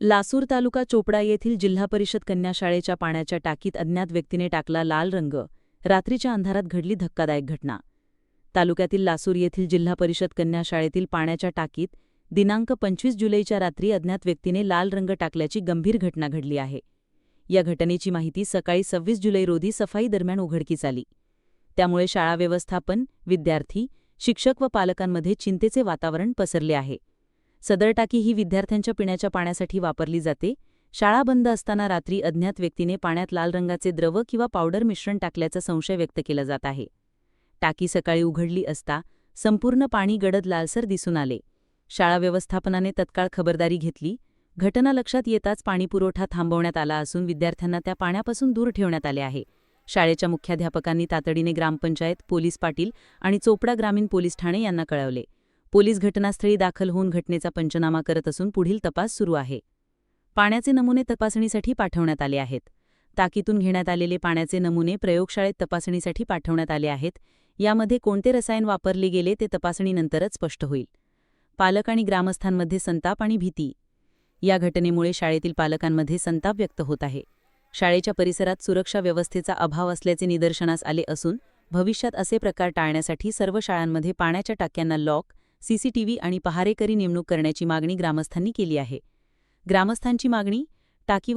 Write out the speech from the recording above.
लासूर तालुका चोपडा येथील जिल्हा परिषद कन्या शाळेच्या पाण्याच्या टाकीत अज्ञात व्यक्तीने टाकला लाल रंग. रात्रीच्या अंधारात घडली धक्कादायक घटना. तालुक्यातील लासूर येथील जिल्हा परिषद कन्या शाळेतील पाण्याच्या टाकीत दिनांक पंचवीस जुलैच्या रात्री अज्ञात व्यक्तीने लाल रंग टाकल्याची गंभीर घटना घडली आहे. या घटनेची माहिती सकाळी सव्वीस जुलै रोजी सफाई दरम्यान उघडकीस आली. त्यामुळे शाळा व्यवस्थापन विद्यार्थी शिक्षक व पालकांमध्ये चिंतेचे वातावरण पसरले आहे. सदर टाकी ही विद्यार्थ्यांच्या पिण्याच्या पाण्यासाठी वापरली जाते. शाळा बंद असताना रात्री अज्ञात व्यक्तीने पाण्यात लाल रंगाचे द्रव किंवा पावडर मिश्रण टाकल्याचा संशय व्यक्त केला जात आहे. टाकी सकाळी उघडली असता संपूर्ण पाणी गडद लालसर दिसून आले. शाळा व्यवस्थापनाने तत्काळ खबरदारी घेतली. घटना लक्षात येताच पाणीपुरवठा थांबवण्यात आला असून विद्यार्थ्यांना त्या पाण्यापासून दूर ठेवण्यात आले आहे. शाळेच्या मुख्याध्यापकांनी तातडीने ग्रामपंचायत पोलीस पाटील आणि चोपडा ग्रामीण पोलीस ठाणे यांना कळवले. पोलीस घटनास्थळी दाखल होऊन घटनेचा पंचनामा करत असून पुढील तपास सुरू आहे. पाण्याचे नमुने तपासणीसाठी पाठवण्यात आले आहेत. ताकीतून घेण्यात आलेले पाण्याचे नमुने प्रयोगशाळेत तपासणीसाठी पाठवण्यात आले आहेत. यामध्ये कोणते रसायन वापरले गेले ते तपासणीनंतरच स्पष्ट होईल. पालक आणि ग्रामस्थांमध्ये संताप आणि भीती. या घटनेमुळे शाळेतील पालकांमध्ये संताप व्यक्त होत आहे. शाळेच्या परिसरात सुरक्षा व्यवस्थेचा अभाव असल्याचे निदर्शनास आले असून भविष्यात असे प्रकार टाळण्यासाठी सर्व शाळांमध्ये पाण्याच्या टाक्यांना लॉक सीसीटीव्ही आणि पहारेकरी नेमणूक करण्याची मागणी ग्रामस्थांनी केली आहे. ग्रामस्थांची मागणी टाकी